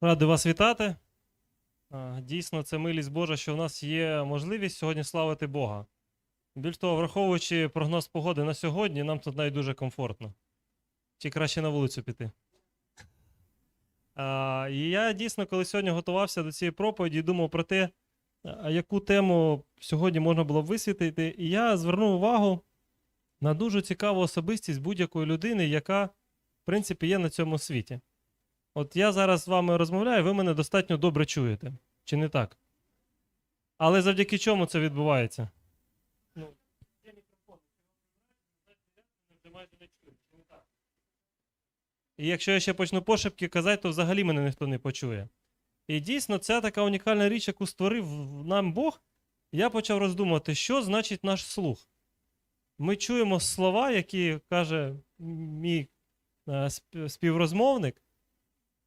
Радий вас вітати. Дійсно, це милість Божа, що в нас є можливість сьогодні славити Бога. Більш того, враховуючи прогноз погоди на сьогодні, нам тут навіть дуже комфортно. Чи краще на вулицю піти? І я дійсно, коли сьогодні готувався до цієї проповіді, думав про те, яку тему сьогодні можна було б висвітлити. І я звернув увагу на дуже цікаву особистість будь-якої людини, яка, в принципі, є на цьому світі. От я зараз з вами розмовляю, ви мене достатньо добре чуєте. Чи не так? Але завдяки чому це відбувається? Ну, є мікрофон. І якщо я ще почну пошепки казати, то взагалі мене ніхто не почує. І дійсно, ця така унікальна річ, яку створив нам Бог, я почав роздумувати, що значить наш слух. Ми чуємо слова, які каже мій е, співрозмовник,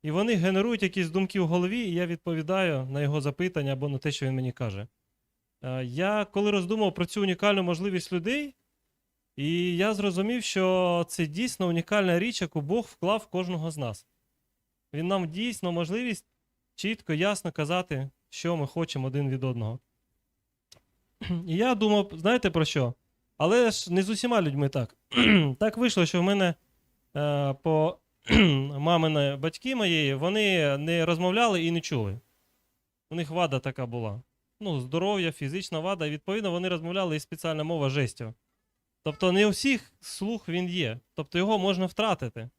і вони генерують якісь думки в голові, і я відповідаю на його запитання або на те, що він мені каже. Е, Я коли роздумав про цю унікальну можливість людей, і я зрозумів, що це дійсно унікальна річ, яку Бог вклав в кожного з нас. Він нам дійсно можливість чітко, ясно казати, що ми хочемо один від одного. І я думав, знаєте про що? Але ж не з усіма людьми так. так вийшло, що в мене е, по мамини батьки моєї, вони не розмовляли і не чули. У них вада така була. Ну, здоров'я, фізична вада, і відповідно вони розмовляли і спеціальна мова жестів. Тобто не у всіх слух він є. Тобто його можна втратити.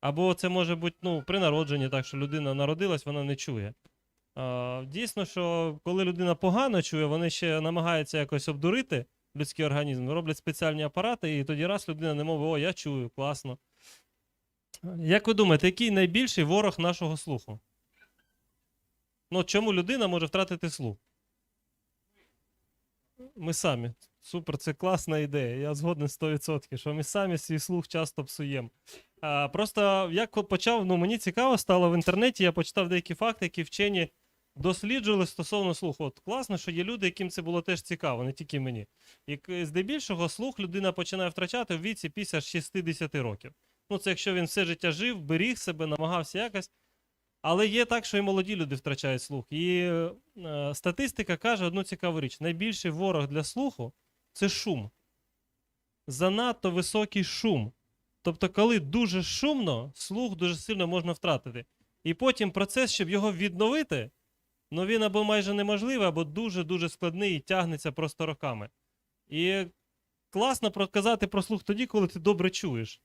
Або це може бути ну, при народженні, так що людина народилась, вона не чує. А, дійсно, що коли людина погано чує, вони ще намагаються якось обдурити людський організм, роблять спеціальні апарати, і тоді раз людина не мовить, о, я чую, класно. Як ви думаєте, який найбільший ворог нашого слуху? Ну, чому людина може втратити слух? Ми самі. Супер, це класна ідея. Я згоден 100%, що ми самі свій слух часто псуємо. Просто як почав, ну мені цікаво стало в інтернеті, я почитав деякі факти, які вчені досліджували стосовно слуху. От класно, що є люди, яким це було теж цікаво, не тільки мені. І здебільшого слух людина починає втрачати в віці після 60 років. Ну, це якщо він все життя жив, беріг себе, намагався якось. Але є так, що і молоді люди втрачають слух. І е, статистика каже одну цікаву річ: найбільший ворог для слуху це шум. Занадто високий шум. Тобто, коли дуже шумно, слух дуже сильно можна втратити. І потім процес, щоб його відновити, ну він або майже неможливий, або дуже-дуже складний і тягнеться просто роками. І класно проказати про слух тоді, коли ти добре чуєш.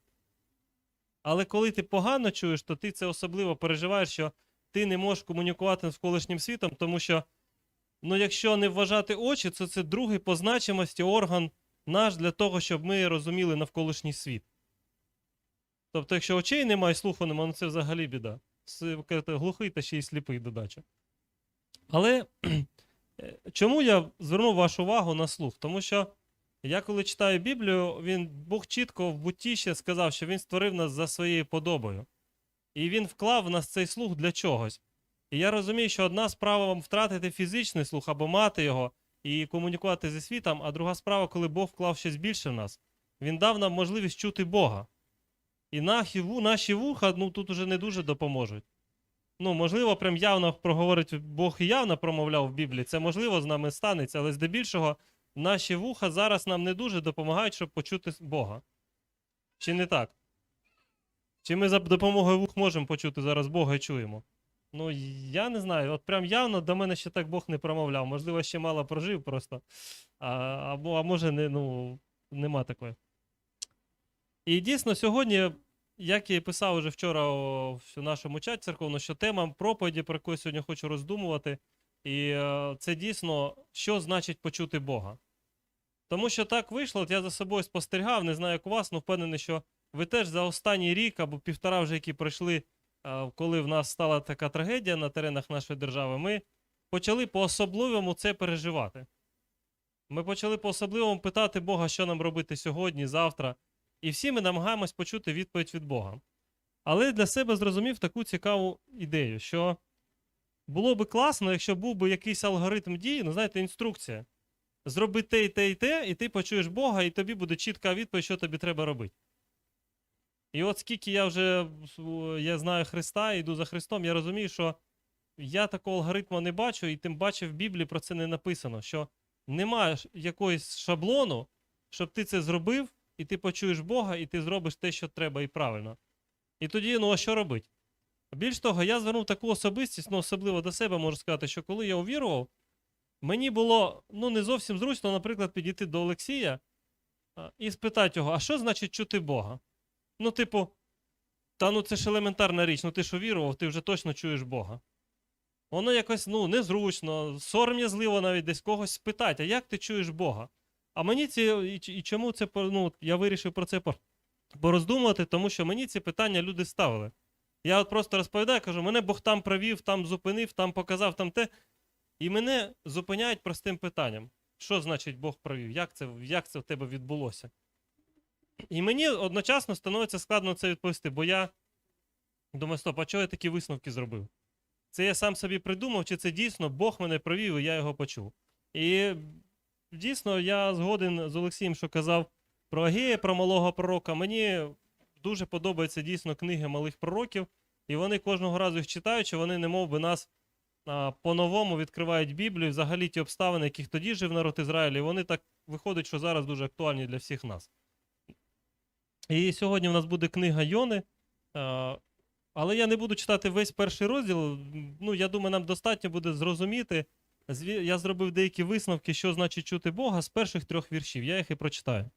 Але коли ти погано чуєш, то ти це особливо переживаєш, що ти не можеш комунікувати з колишнім світом, тому що, ну, якщо не вважати очі, то це другий по значимості орган наш для того, щоб ми розуміли навколишній світ. Тобто, якщо очей немає, слуху немає, ну це взагалі біда. Глухий та ще й сліпий додача. Але е, чому я звернув вашу увагу на слух? Тому що я коли читаю Біблію, він Бог чітко в бутті ще сказав, що він створив нас за своєю подобою. І він вклав в нас цей слух для чогось. І я розумію, що одна справа вам втратити фізичний слух або мати його і комунікувати зі світом, а друга справа, коли Бог вклав щось більше в нас. Він дав нам можливість чути Бога. І наші, вуха ну, тут уже не дуже допоможуть. Ну, можливо, прям явно проговорить Бог і явно промовляв в Біблії. Це можливо з нами станеться, але здебільшого наші вуха зараз нам не дуже допомагають, щоб почути Бога. Чи не так? Чи ми за допомогою вух можемо почути зараз Бога і чуємо? Ну, я не знаю. От прям явно до мене ще так Бог не промовляв. Можливо, ще мало прожив просто. А, або, а може, не, ну, нема такої. І дійсно, сьогодні, як я і писав уже вчора в нашому чаті церковному, що тема проповіді, про яку я сьогодні хочу роздумувати, і е, це дійсно, що значить почути Бога. Тому що так вийшло, от я за собою спостерігав, не знаю, як у вас, але впевнений, що ви теж за останній рік або півтора вже, які пройшли, е, коли в нас стала така трагедія на теренах нашої держави, ми почали по-особливому це переживати. Ми почали по-особливому питати Бога, що нам робити сьогодні, завтра. І всі ми намагаємось почути відповідь від Бога. Але для себе зрозумів таку цікаву ідею, що було би класно, якщо був би якийсь алгоритм дії, ну знаєте, інструкція. Зроби те і те і те, і ти почуєш Бога, і тобі буде чітка відповідь, що тобі треба робити. І от скільки я вже я знаю Христа, йду за Христом, я розумію, що я такого алгоритму не бачу, і тим паче в Біблії про це не написано, що немає якогось шаблону, щоб ти це зробив, і ти почуєш Бога, і ти зробиш те, що треба, і правильно. І тоді, ну а що робити? Більш того, я звернув таку особистість, ну особливо до себе можу сказати, що коли я увірував, мені було ну, не зовсім зручно, наприклад, підійти до Олексія і спитати його, а що значить чути Бога? Ну, типу, та ну це ж елементарна річ, ну ти ж увірував, ти вже точно чуєш Бога. Воно якось ну, незручно, сором'язливо навіть десь когось спитати, а як ти чуєш Бога? А мені ці, і, чому це ну, я вирішив про це пороздумувати, тому що мені ці питання люди ставили. Я от просто розповідаю, кажу, мене Бог там провів, там зупинив, там показав, там те. І мене зупиняють простим питанням: що значить Бог провів? Як це, як це в тебе відбулося? І мені одночасно становиться складно це відповісти, бо я думаю, стоп, а чого я такі висновки зробив? Це я сам собі придумав, чи це дійсно Бог мене провів, і я його почув. І дійсно я згоден з Олексієм, що казав про Агея, про малого пророка. Мені дуже подобаються дійсно книги малих пророків, і вони кожного разу їх читаючи, вони немов би нас по-новому відкривають Біблію, взагалі ті обставини, яких тоді жив народ Ізраїля, і вони так виходить, що зараз дуже актуальні для всіх нас. І сьогодні в нас буде книга Йони. Але я не буду читати весь перший розділ. Ну, я думаю, нам достатньо буде зрозуміти. Я зробив деякі висновки, що значить чути Бога з перших трьох віршів. Я їх і прочитаю.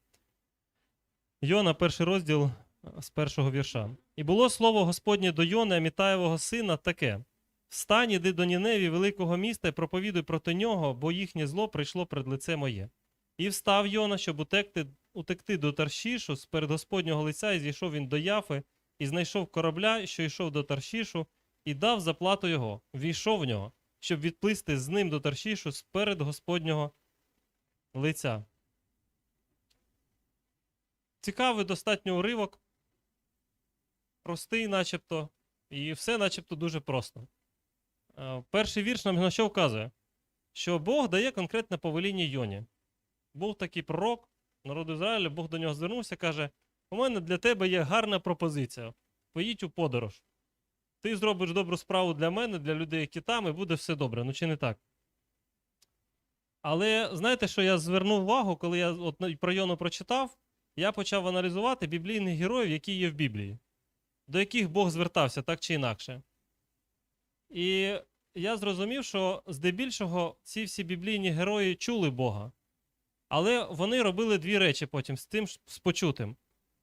Йона, перший розділ з першого вірша. І було слово Господнє до Йони, Амітаєвого сина, таке: Встань, іди до Ніневі, великого міста, і проповідуй проти нього, бо їхнє зло прийшло пред лице моє. І встав Йона, щоб утекти, утекти до Таршішу з перед Господнього лиця, і зійшов він до Яфи, і знайшов корабля, що йшов до Таршішу, і дав заплату його, війшов в нього, щоб відплисти з ним до Таршішу сперед Господнього лиця. Цікавий достатньо уривок, простий, начебто, і все начебто дуже просто. Е, Перший вірш нам на що вказує? Що Бог дає конкретне повеління Йоні. Був такий пророк народу Ізраїля, Бог до нього звернувся, каже: У мене для тебе є гарна пропозиція. Поїдь у подорож. Ти зробиш добру справу для мене, для людей, які там, і буде все добре. Ну чи не так? Але знаєте, що я звернув увагу, коли я от про Йону прочитав, я почав аналізувати біблійних героїв, які є в Біблії, до яких Бог звертався так чи інакше. І я зрозумів, що здебільшого ці всі біблійні герої чули Бога. Але вони робили дві речі потім з тим з почутим.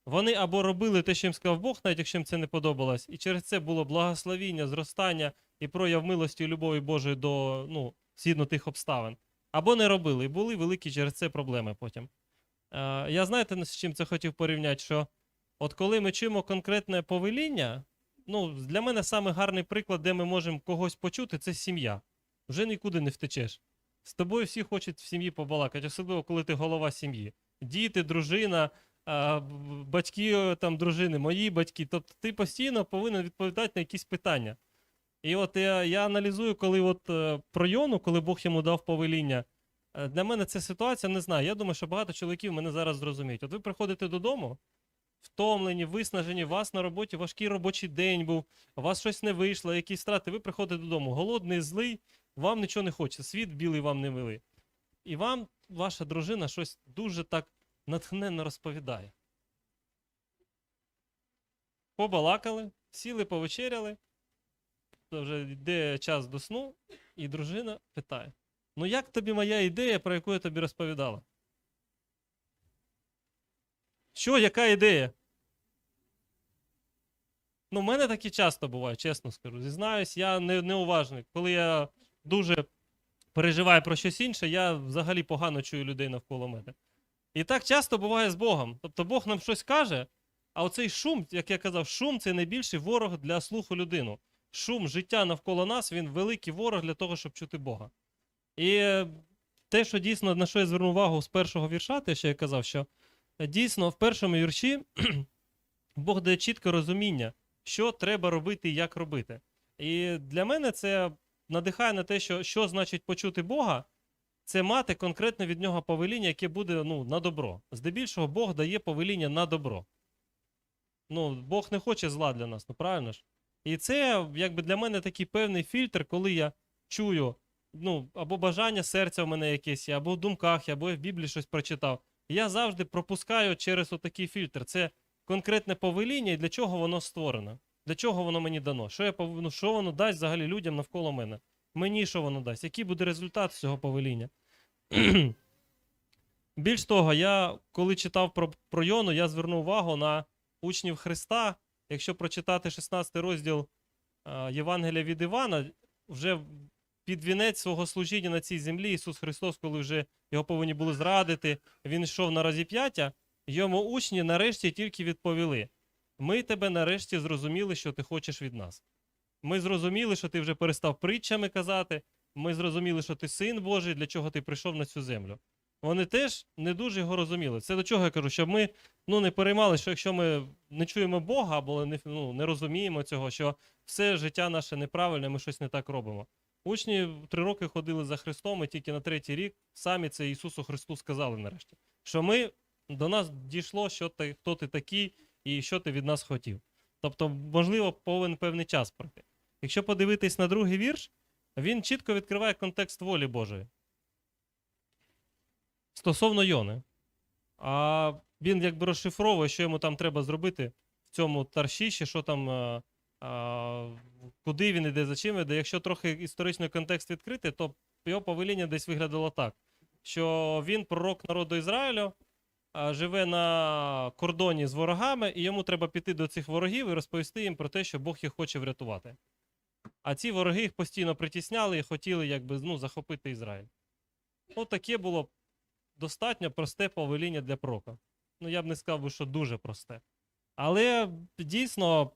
Вони або робили те, що їм сказав Бог, навіть якщо їм це не подобалось, і через це було благословіння, зростання і прояв милості і любові Божої до ну, згідно тих обставин, або не робили, і були великі через це проблеми потім. Е, я знаєте, з чим це хотів порівняти, що от коли ми чуємо конкретне повеління, ну, для мене саме гарний приклад, де ми можемо когось почути, це сім'я. Вже нікуди не втечеш. З тобою всі хочуть в сім'ї побалакати, особливо коли ти голова сім'ї. Діти, дружина, батьки е, там, дружини, мої батьки. Тобто ти постійно повинен відповідати на якісь питання. І от я, я аналізую, коли от е, про Йону, коли Бог йому дав повеління. е, Для мене ця ситуація не знаю. Я думаю, що багато чоловіків мене зараз зрозуміють. От ви приходите додому, втомлені, виснажені, у вас на роботі важкий робочий день був, у вас щось не вийшло, якісь страти. Ви приходите додому, голодний, злий, вам нічого не хочеться, світ білий вам не милий. І вам ваша дружина щось дуже так натхненно розповідає. Побалакали, сіли, повечеряли, то вже йде час до сну, і дружина питає: Ну як тобі моя ідея, про яку я тобі розповідала? Що, яка ідея? Ну, в мене такі часто буває, чесно скажу. Зізнаюсь, я не, неуважний. Коли я дуже переживаю про щось інше, я взагалі погано чую людей навколо мене. І так часто буває з Богом. Тобто Бог нам щось каже, а оцей шум, як я казав, шум це найбільший ворог для слуху людину. Шум життя навколо нас, він великий ворог для того, щоб чути Бога. І те, що дійсно на що я звернув увагу з першого вірша, те, що я казав, що дійсно в першому вірші Бог дає чітке розуміння, що треба робити і як робити. І для мене це надихає на те, що, що значить почути Бога, це мати конкретне від нього повеління, яке буде ну, на добро. Здебільшого Бог дає повеління на добро. Ну, Бог не хоче зла для нас, ну правильно ж? І це якби для мене такий певний фільтр, коли я чую, ну, або бажання серця в мене якесь, або в думках, або я в Біблії щось прочитав. Я завжди пропускаю через отакий фільтр. Це конкретне повеління і для чого воно створено. Для чого воно мені дано? Що я пов... ну, що воно дасть взагалі людям навколо мене? Мені що воно дасть? Який буде результат цього повеління? Більш того, я коли читав про, про Йону, я звернув увагу на учнів Христа. Якщо прочитати 16 розділ Євангелія від Івана, вже під вінець свого служіння на цій землі Ісус Христос, коли вже його повинні були зрадити, він йшов на розіп'яття, йому учні нарешті тільки відповіли: Ми тебе нарешті зрозуміли, що ти хочеш від нас. Ми зрозуміли, що ти вже перестав притчами казати. Ми зрозуміли, що ти син Божий, для чого ти прийшов на цю землю. Вони теж не дуже його розуміли. Це до чого я кажу, щоб ми ну, не переймали, що якщо ми не чуємо Бога або не, ну, не розуміємо цього, що все життя наше неправильне, ми щось не так робимо. Учні три роки ходили за Христом, і тільки на третій рік самі це Ісусу Христу сказали нарешті, що ми до нас дійшло, що ти, хто ти такий і що ти від нас хотів. Тобто, можливо, повинен певний час пройти. Якщо подивитись на другий вірш, він чітко відкриває контекст волі Божої. Стосовно Йони. А він якби розшифровує, що йому там треба зробити в цьому таршіші, що там, а, куди він іде, за чим іде. Якщо трохи історичний контекст відкрити, то його повеління десь виглядало так: що він пророк народу Ізраїлю, живе на кордоні з ворогами, і йому треба піти до цих ворогів і розповісти їм про те, що Бог їх хоче врятувати. А ці вороги їх постійно притісняли і хотіли якби, ну, захопити Ізраїль. От таке було достатньо просте повеління для пророка. Ну, я б не сказав, що дуже просте. Але дійсно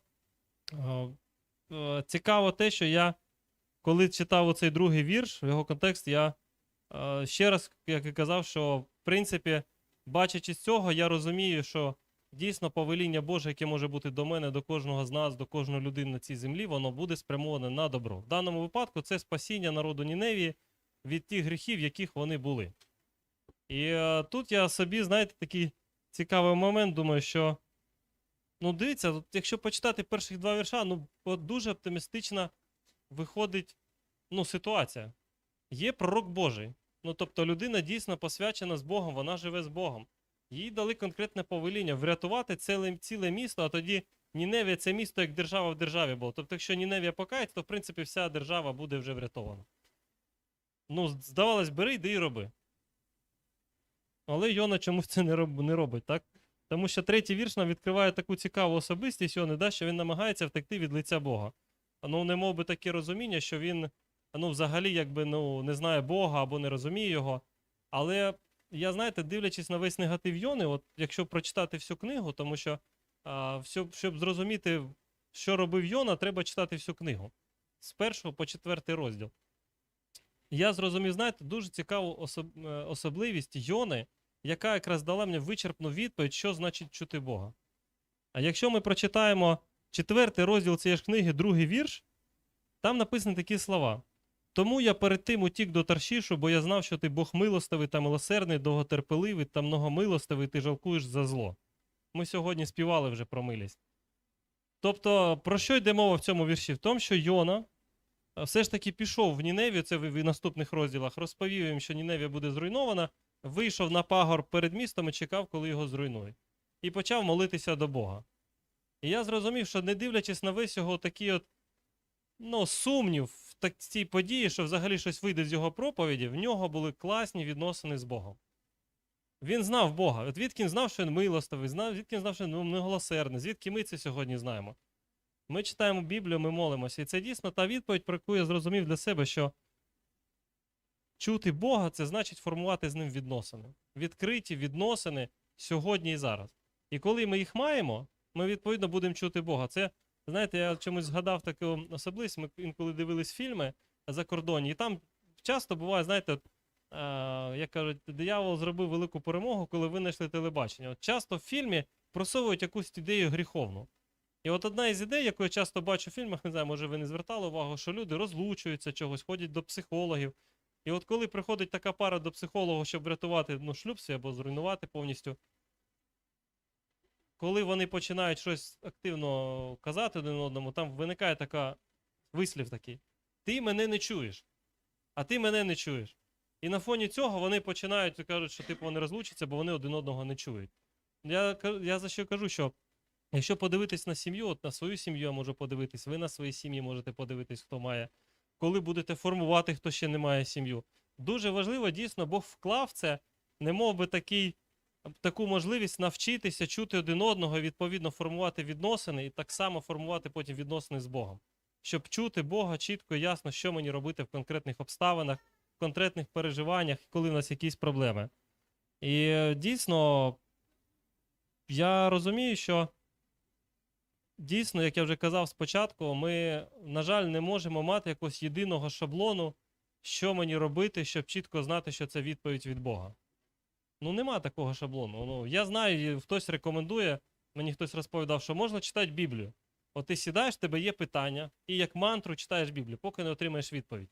цікаво те, що я, коли читав оцей другий вірш, в його контекст, я е, ще раз, як і казав, що в принципі, бачачи цього, я розумію, що дійсно повеління Боже, яке може бути до мене, до кожного з нас, до кожної людини на цій землі, воно буде спрямоване на добро. В даному випадку це спасіння народу Ніневії від тих гріхів, яких вони були. І е, тут я собі, знаєте, такий цікавий момент, думаю, що. Ну, дивіться, от якщо почитати перших два вірша, ну, дуже оптимістична виходить ну, ситуація. Є пророк Божий. Ну, тобто людина дійсно посвячена з Богом, вона живе з Богом. Їй дали конкретне повеління врятувати ціле, ціле місто, а тоді Ніневія це місто як держава в державі було. Тобто, якщо Ніневія покається, то в принципі вся держава буде вже врятована. Ну, здавалось, бери, йди і роби. Але Йона чомусь це не робить, так? Тому що третій вірш нам відкриває таку цікаву особистість Йони, да, що він намагається втекти від лиця Бога. Ну, не мов би таке розуміння, що він ну, взагалі якби, ну, не знає Бога або не розуміє його. Але я, знаєте, дивлячись на весь негатив Йони, от якщо прочитати всю книгу, тому що а, все, щоб зрозуміти, що робив Йона, треба читати всю книгу. З першого по четвертий розділ. Я зрозумів, знаєте, дуже цікаву особ... е, особливість Йони, яка якраз дала мені вичерпну відповідь, що значить чути Бога. А якщо ми прочитаємо четвертий розділ цієї ж книги, другий вірш, там написані такі слова. Тому я перед тим утік до Таршішу, бо я знав, що ти Бог милостивий та милосердний, довготерпеливий та многомилостивий, ти жалкуєш за зло. Ми сьогодні співали вже про милість. Тобто, про що йде мова в цьому вірші? В тому, що Йона все ж таки пішов в Ніневію, це в наступних розділах, розповів їм, що Ніневія буде зруйнована, вийшов на пагор перед містом і чекав, коли його зруйнують. І почав молитися до Бога. І я зрозумів, що не дивлячись на весь його такий от, ну, сумнів в цій події, що взагалі щось вийде з його проповіді, в нього були класні відносини з Богом. Він знав Бога. От звідки він знав, що він милостивий, знав, звідки він знав, що він ну, милосердний, звідки ми це сьогодні знаємо. Ми читаємо Біблію, ми молимося. І це дійсно та відповідь, про яку я зрозумів для себе, що чути Бога це значить формувати з ним відносини. Відкриті відносини сьогодні і зараз. І коли ми їх маємо, ми відповідно будемо чути Бога. Це, знаєте, я чомусь згадав таку особливість. Ми інколи дивились фільми за кордоні, і там часто буває, знаєте, е, як кажуть, диявол зробив велику перемогу, коли винайшли телебачення. От часто в фільмі просовують якусь ідею гріховну. І от одна із ідей, яку я часто бачу в фільмах, не знаю, може ви не звертали увагу, що люди розлучуються чогось, ходять до психологів. І от коли приходить така пара до психолога, щоб врятувати ну, шлюб свій або зруйнувати повністю. коли вони починають щось активно казати один одному, там виникає така вислів такий: Ти мене не чуєш, а ти мене не чуєш. І на фоні цього вони починають кажуть, що типу вони розлучаться, бо вони один одного не чують. Я, я за що кажу, що якщо подивитись на сім'ю, от на свою сім'ю я можу подивитись, ви на свої сім'ї можете подивитись, хто має, коли будете формувати, хто ще не має сім'ю. Дуже важливо, дійсно, Бог вклав це, не мов би такий, таку можливість навчитися чути один одного, і відповідно формувати відносини, і так само формувати потім відносини з Богом. Щоб чути Бога чітко і ясно, що мені робити в конкретних обставинах, в конкретних переживаннях, коли в нас якісь проблеми. І е, дійсно, я розумію, що дійсно, як я вже казав спочатку, ми, на жаль, не можемо мати якогось єдиного шаблону, що мені робити, щоб чітко знати, що це відповідь від Бога. Ну, нема такого шаблону. Ну, я знаю, хтось рекомендує, мені хтось розповідав, що можна читати Біблію. От ти сідаєш, тебе є питання, і як мантру читаєш Біблію, поки не отримаєш відповідь.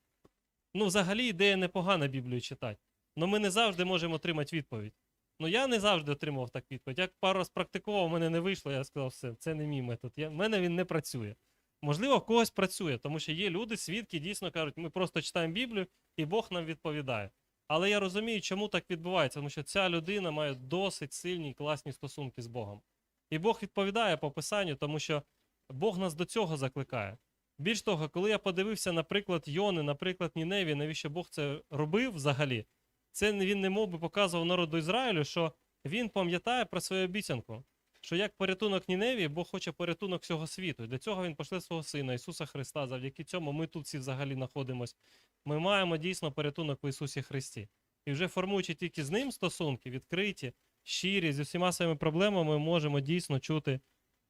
Ну, взагалі, ідея непогана Біблію читати. Але ми не завжди можемо отримати відповідь. Ну, я не завжди отримував так відповідь. Як пару раз практикував, у мене не вийшло, я сказав, все, це не мій метод. Я, в мене він не працює. Можливо, в когось працює, тому що є люди, свідки, дійсно кажуть, ми просто читаємо Біблію, і Бог нам відповідає. Але я розумію, чому так відбувається, тому що ця людина має досить сильні і класні стосунки з Богом. І Бог відповідає по писанню, тому що Бог нас до цього закликає. Більш того, коли я подивився, наприклад, Йони, наприклад, Ніневі, навіщо Бог це робив взагалі, це він не мов би показував народу Ізраїлю, що він пам'ятає про свою обіцянку, що як порятунок Ніневі, Бог хоче порятунок всього світу. Для цього він пошле свого сина Ісуса Христа. Завдяки цьому ми тут всі взагалі знаходимося. Ми маємо дійсно порятунок в Ісусі Христі. І вже формуючи тільки з ним стосунки, відкриті, щирі, з усіма своїми проблемами, ми можемо дійсно чути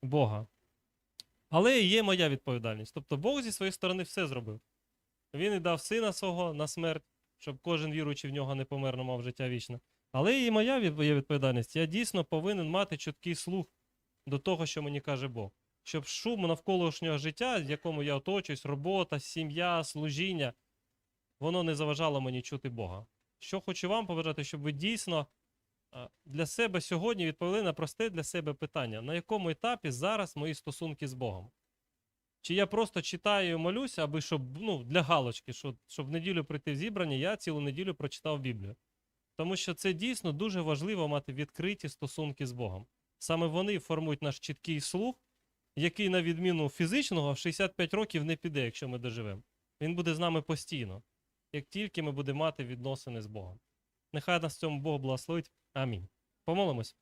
Бога. Але є моя відповідальність. Тобто Бог зі своєї сторони все зробив. Він і дав сина свого на смерть, щоб кожен віруючий в нього не помер, но мав життя вічне. Але і моя відповідальність. Я дійсно повинен мати чіткий слух до того, що мені каже Бог. Щоб шум навколишнього життя, в якому я оточуюсь, робота, сім'я, служіння, воно не заважало мені чути Бога. Що хочу вам побажати, щоб ви дійсно для себе сьогодні відповіли на просте для себе питання: на якому етапі зараз мої стосунки з Богом? Чи я просто читаю і молюся, аби щоб ну, для галочки, щоб, щоб в неділю прийти в зібрання, я цілу неділю прочитав Біблію. Тому що це дійсно дуже важливо мати відкриті стосунки з Богом. Саме вони формують наш чіткий слух, який, на відміну фізичного, в 65 років не піде, якщо ми доживемо. Він буде з нами постійно, як тільки ми будемо мати відносини з Богом. Нехай нас в цьому Бог благословить. Амінь. Помолимось.